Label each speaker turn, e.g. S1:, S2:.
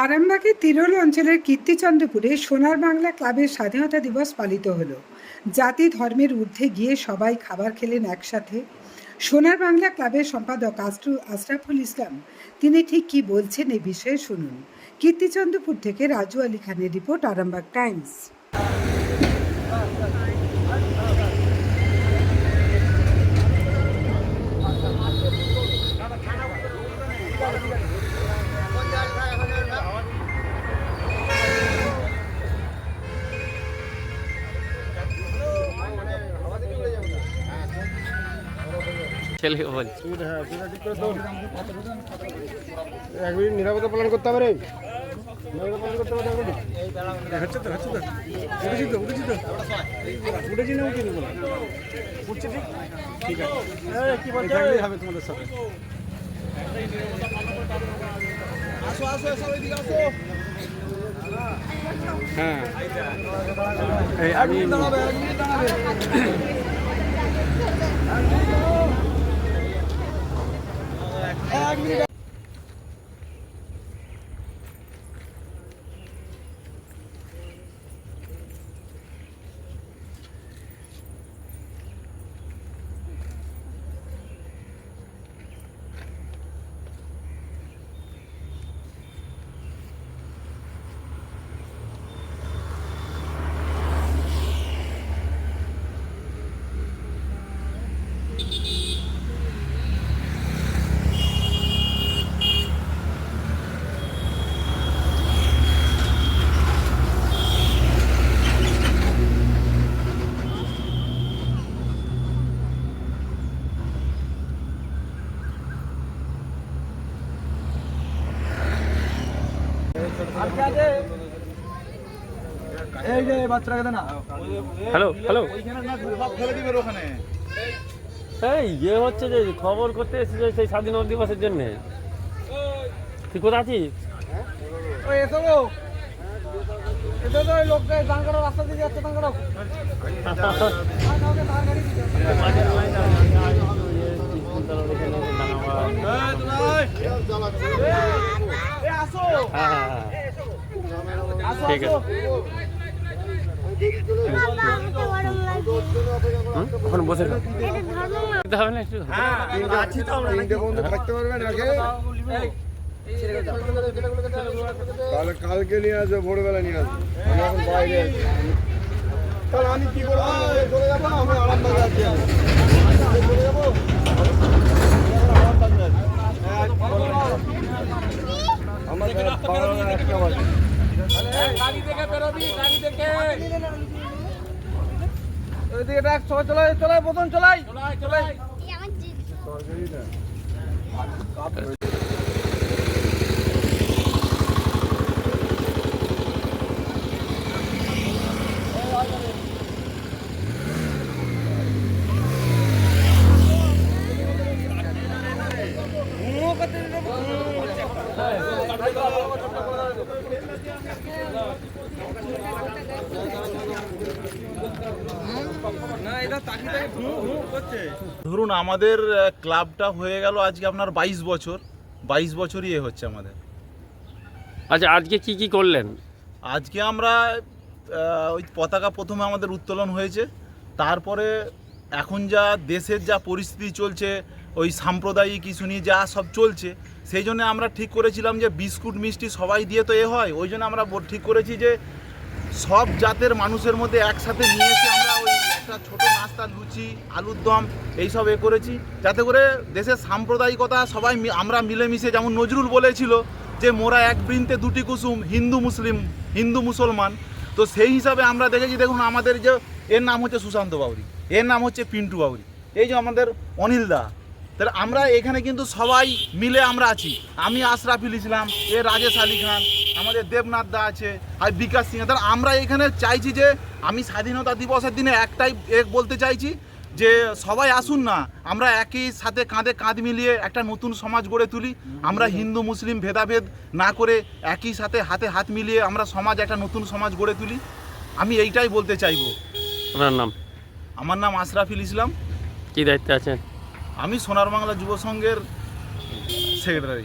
S1: আরামবাগের তিরোল অঞ্চলের কীর্তিচন্দ্রপুরে সোনার বাংলা ক্লাবের স্বাধীনতা দিবস পালিত হলো। জাতি ধর্মের ঊর্ধ্বে গিয়ে সবাই খাবার খেলেন একসাথে। সোনার বাংলা ক্লাবের সম্পাদক আসরু আশরাফুল ইসলাম, তিনি ঠিক কি বলছেন এ বিষয়ে শুনুন। কীর্তিচন্দ্রপুর থেকে রাজু আলী খানের রিপোর্ট আরামবাগ টাইমস।
S2: ছেলেকে বলছি
S3: হ্যাঁ এক মিনিট নিরাপত্তা পালন করতে হবে রে। নিরাপত্তা পালন করতে হবে এক মিনিট হচ্ছে তো হচ্ছে তো উঠেছি তো উঠেছি তো উঠেছি না উঠিনি বলো উঠছে ঠিক ঠিক আছে কি বলতে হবে তোমাদের সাথে আসো আসো আসো ওইদিকে আসো হ্যাঁ এই আমি দাঁড়াবে এক মিনিট এই যে বাচ্চাটাকে না
S2: হ্যালো হ্যালো এই ইয়ে হচ্ছে যে খবর করতে এসেছে সেই স্বাধীনতা দিবসের জন্য। তুই কোথায় আছিস?
S3: ওই গো। এসো তো ওই লোকটা দান রাস্তা দিয়ে যাচ্ছে দান করো আসো
S2: হ্যাঁ হ্যাঁ হ্যাঁ।
S3: আসো
S2: ঠিক আছে
S3: থাকতে তাহলে কালকে নিয়ে আসবে ভোরবেলা নিয়ে আসবে আমি বাইরে তাহলে আমি কি করব চলে যাব আমি আরামবাগে আছি চলে যাব আরামবাগে আছি। আমার বারো না একটা বাজে ওইদিকে ডাক সবাই চলাই চলাই প্রথম চলাই। চলাই সরকারি
S4: ধরুন আমাদের ক্লাবটা হয়ে গেল আজকে আপনার বাইশ বছর। বাইশ বছরই এ হচ্ছে আমাদের।
S2: আচ্ছা আজকে কি কি করলেন?
S4: আজকে আমরা ওই পতাকা প্রথমে আমাদের উত্তোলন হয়েছে। তারপরে এখন যা দেশের যা পরিস্থিতি চলছে ওই সাম্প্রদায়িক ইস্যু নিয়ে যা সব চলছে সেই জন্য আমরা ঠিক করেছিলাম যে বিস্কুট মিষ্টি সবাই দিয়ে তো এ হয়। ওই জন্য আমরা ঠিক করেছি যে সব জাতের মানুষের মধ্যে একসাথে নিয়ে এসে আমরা ওই একটা ছোট নাস্তা, লুচি, আলুর দম এইসব এ করেছি। যাতে করে দেশের সাম্প্রদায়িকতা সবাই আমরা মিলেমিশে যেমন নজরুল বলেছিল যে মোরা এক বৃন্তে দুটি কুসুম, হিন্দু মুসলিম, হিন্দু মুসলমান। তো সেই হিসাবে আমরা দেখেছি, দেখুন আমাদের যে, এর নাম হচ্ছে সুশান্ত বাউরি, এর নাম হচ্ছে পিন্টু বাউরি, এই যে আমাদের অনিল দা। তাহলে আমরা এখানে কিন্তু সবাই মিলে আমরা আছি। আমি আশরাফুল ইসলাম, এ রাজেশ আলী খান আমাদের দেবনাথ দা আছে আর বিকাশ সিং তাহলে আমরা এখানে চাইছি যে আমি স্বাধীনতা দিবসের দিনে একটাই এক বলতে চাইছি যে সবাই আসুন না। আমরা একই সাথে কাঁধে কাঁধ মিলিয়ে একটা নতুন সমাজ গড়ে তুলি। আমরা হিন্দু মুসলিম ভেদাভেদ না করে একই সাথে হাতে হাত মিলিয়ে আমরা সমাজ একটা নতুন সমাজ গড়ে তুলি। আমি এইটাই বলতে চাইব।
S2: আপনার নাম?
S4: আমার নাম আশরাফুল ইসলাম।
S2: কি দায়িত্বে আছেন?
S4: আমি সোনার বাংলা যুব সংঘের সেক্রেটারি